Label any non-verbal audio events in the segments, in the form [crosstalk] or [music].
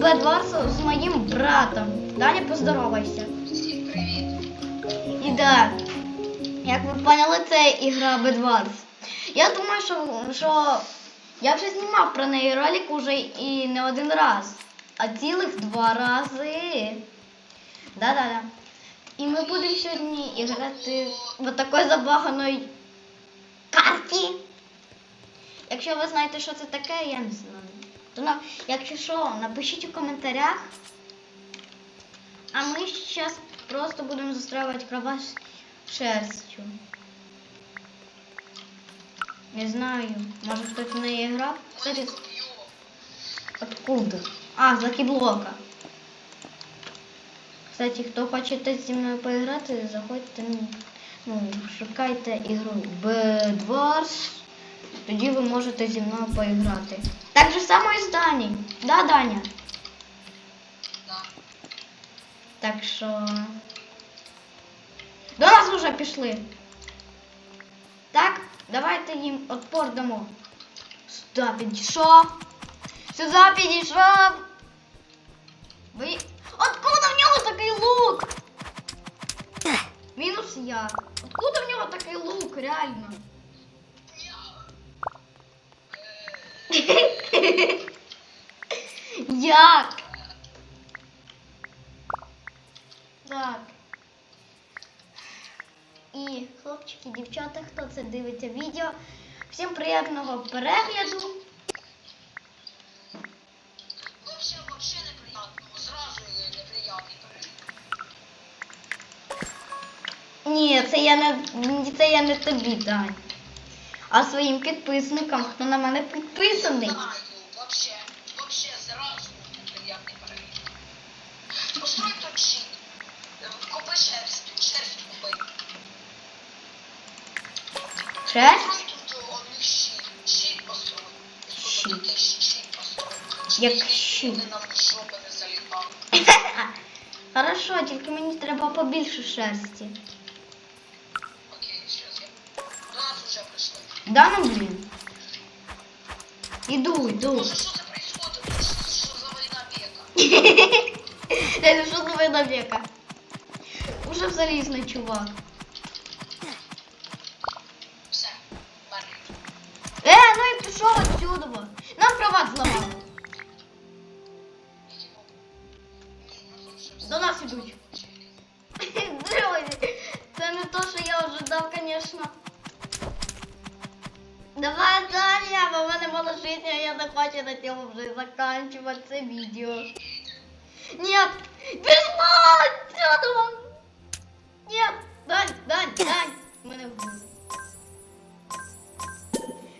Бедварс з моїм братом. Даня, поздоровайся. Всім привіт. І да, як ви поняли, це ігра Bedwars. Я думаю, що, що я вже знімав про неї ролик уже і не один раз, а цілих два рази. Да-да-да. І ми будемо сьогодні грати в такої забаганої карті. Якщо ви знаєте, що це таке, я не знаю. То на, якщо що, напишіть у коментарях. А ми зараз просто будемо застраювати кровать шерстю. Не знаю, може хтось в неї грав? Кстати, откуда? А, з лакіблока. Кстати, хто хоче зі мною поіграти, заходьте, ну, шукайте ігру Bedwars. Тоді ви можете зі мною поіграти. Так же само і з Дані. Да, Даня? Да. Так що. До нас вже пішли. Так, давайте їм отпор дамо. Сюди підійшов. Сюди підійшов. Ви. Откуда в нього такий лук? Мінус я. Откуда в нього такий лук, реально? Як? Так. І хлопчики, дівчата, хто це дивиться відео. Всім приємного перегляду. Вообще, вообще неприятно. Зразу неприятний перегляд. Ні, це я не це я не тобі, Дань. А своїм підписникам, хто на мене підписаний. Построй тут щит. Купи шерсть, шерсть купи. Построй. Як щит? [laughs] Хорошо, тільки мені треба побільше шерсті. Да ну блін. Іду, йду. Боже, що це происходит? Що, що за війна века? [laughs] Я що за вина века? Уже залізний чувак. Все, бери. Е, ну і пішов отсюда. Нам кровать зламали. Мало життя, а я не хочу на цьому вже заканчувати це відео. Нет, пішла отсюда! Нет, Дань, Дань, Дань.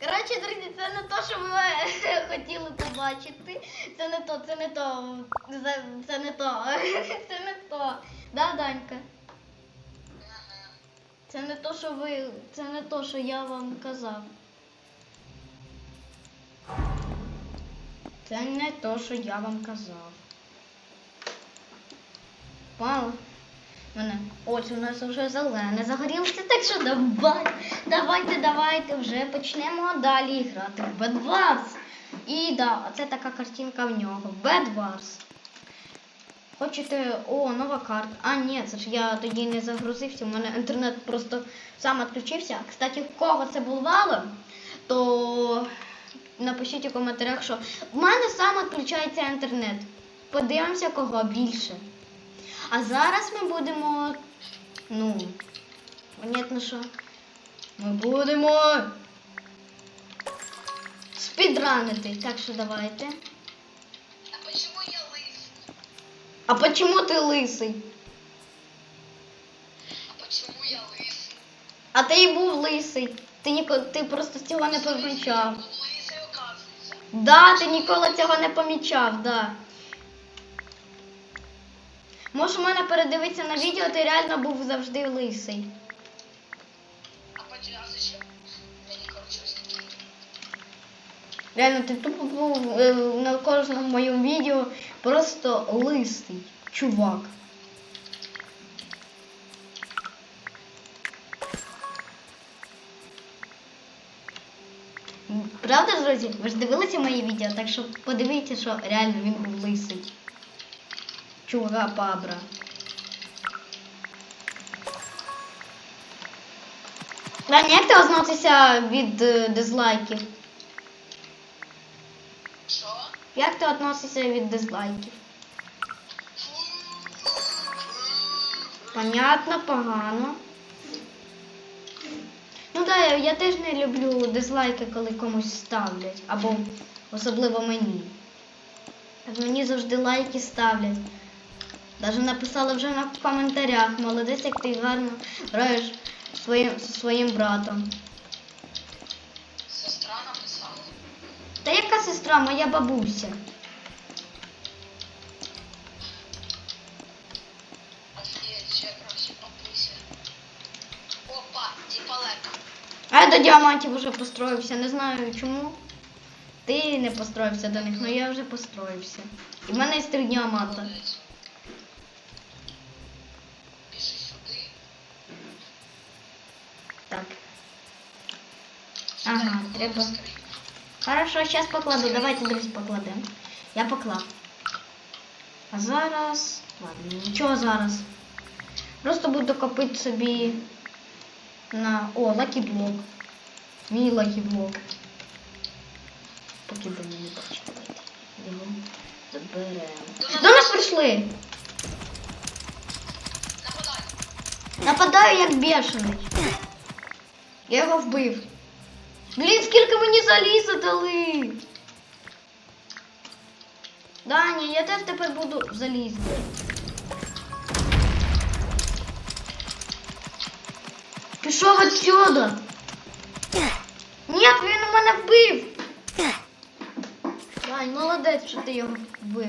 Коротше, друзі, це не то, що ви [laughs] хотіли побачити. Це не то, це не то. Це не то. [laughs] Це не то. Да, Данька? Це не то, що ви. Це не то, що я вам казав. Це не то, що я вам казав. Вау. Мене. Ось у нас вже зелене загорілося, так що давай, давайте, давайте вже почнемо далі грати в Bed Wars. І да, це така картинка в нього. Bed Wars. Хочете. О, нова карта. А, ні, це ж я тоді не загрузився. У мене інтернет просто сам відключився. Кстати, в кого це бувало, то напишіть у коментарях, що в мене сам відключається інтернет. Подивимося, кого більше. А зараз ми будемо. Ну, понятно, що ми будемо спідранити. Так що давайте. А почему я лис? А почему ти лисий? А почему я лис? А ти і був лисий. Ти ніко... ти просто цього не помічав. Да, ти ніколи цього не помічав, да. Може, у мене передивитися на відео, ти реально був завжди лисий. А потім. Реально, ти тупо був е, на кожному моєму відео просто лисий чувак. Правда, друзі? Ви ж дивилися мої відео, так що подивіться, що реально він був лисий. Чуга пабра. Даня, як ти від е, дизлайків? Що? Як ти відносишся від дизлайків? Понятно, погано. Да, я, теж не люблю дизлайки, коли комусь ставлять. Або особливо мені. Мені завжди лайки ставлять. Даже написали вже на коментарях. Молодець, як ти гарно граєш своїм, зі своїм братом. Сестра написала. Та яка сестра, моя бабуся? А я до діамантів вже построївся. Не знаю чому. Ти не построївся до них, але я вже построївся. І в мене є три діаманта. Так. Ага, треба. Хорошо, зараз покладу. Давайте, друзі, покладемо. Я поклав. А зараз. Ладно, нічого зараз. Просто буду копити собі на. О, лакіблок. Мій лакіблок. Поки не бачите. Давайте Його заберемо. До нас прийшли! Нападаю як бешений. Я його вбив. Блін, скільки мені заліза дали. Даня, я теж тепер буду залізти. Пішов отсюда. Ні, він у мене вбив. Дань, молодець, що ти його вбив.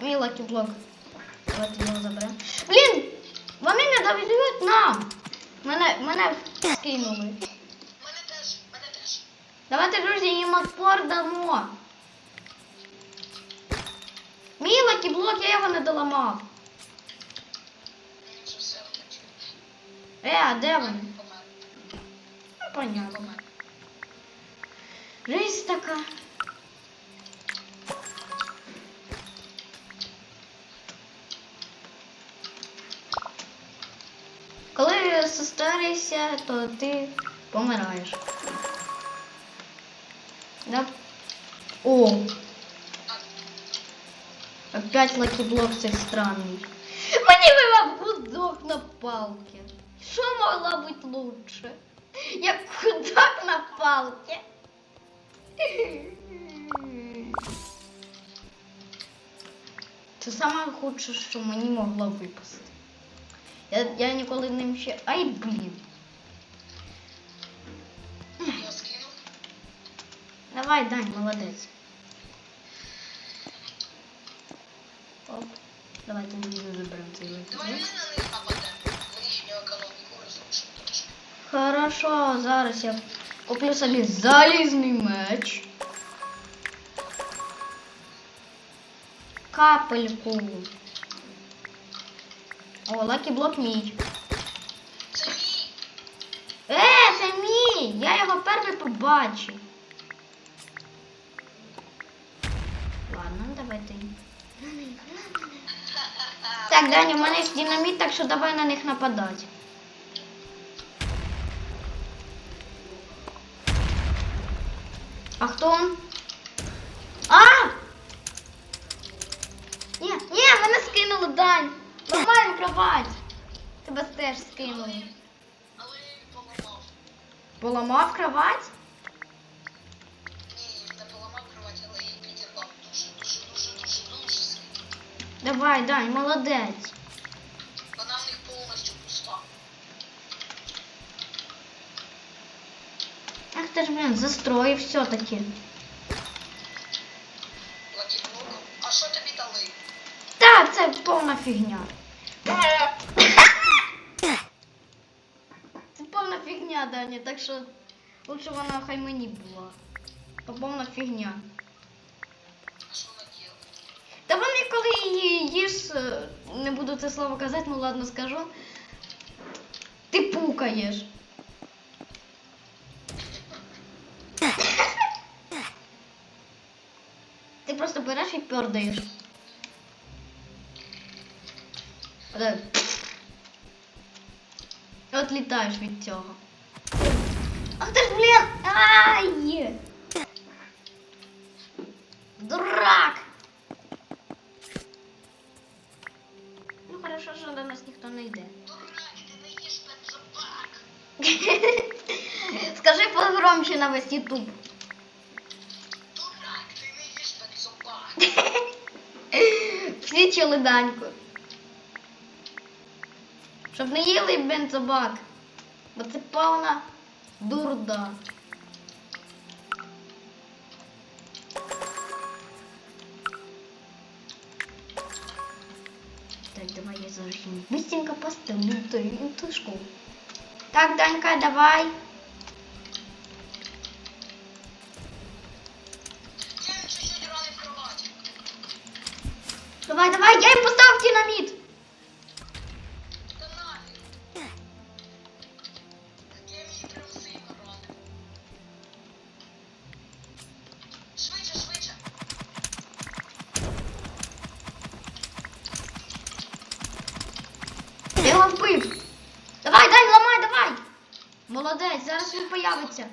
Мій лакіблок. Давайте його заберемо. Блін! Вони не довезуть нам! Мене, мене скинули. Мене теж, мене теж. Давайте, друзі, їм отпор дамо. Мій лакіблок, я його не доламав. Е, а де вони? Ну, понятно. Жизнь така. Коли состаришся, то ти помираєш. Да? О! Опять лакіблок цей странний. Мені вивав гудок на палки. Що могло бути лучше? Як гудок на палки. Це саме худше, що мені могло випасти. Я, я ніколи ним ще. Ай, блін. Давай, Дань, молодець. Давайте ми заберемо цей Давай лайк. на них нападемо. Ми їхню економіку розрушимо. Хорошо, зараз я куплю собі залізний меч. Капельку. О, лакі блок мій. Це мій. Е, це мій! Я його перший побачив. Так, Даня, в мене є динаміт, так що давай на них нападати. А хто он? А! Ні, ні, мене скинули, Дань. Нормально кровать. Тебе теж скинули. Поламав кровать? Давай, Дань, молодець. Вона в них повністю пуста. Ах ти ж, блін, застроїв все-таки. А що тобі дали? Та, це повна фігня. Це повна фігня, Даня, так що лучше вона хай мені була. То повна фігня. А що вона діла? Та вони коли її їж, е, не буду це слово казати, ну ладно скажу. пукаєш? Ти просто береш і пьордаєш. От, От літаєш від цього. Ах ти ж, блін! Ай! Нас ніхто не йде. Дурак, ти не їж бензобак. Скажи погромче на весь Ютуб. Дурак, ти не їж бензобак. Всі чули Даньку. Щоб не їли бензобак. Бо це повна дурда. Так, давай я зараз быстренько поставлю ту інтушку. Так, Данька, давай. Зараз він появиться.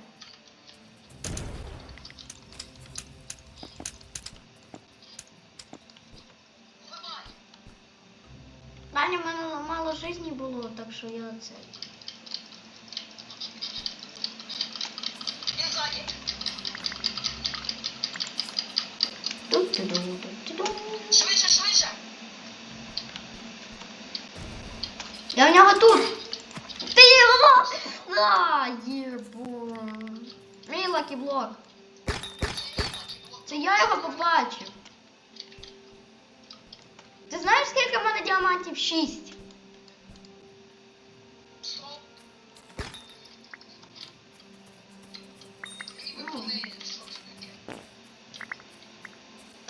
Даня, в мене мало житті було, так що я це. Швидше, швидше. Я у нього тут. Ти його! А, єбу. Мій лакіблок. Це я його побачив. Ти знаєш, скільки в мене діамантів? Шість.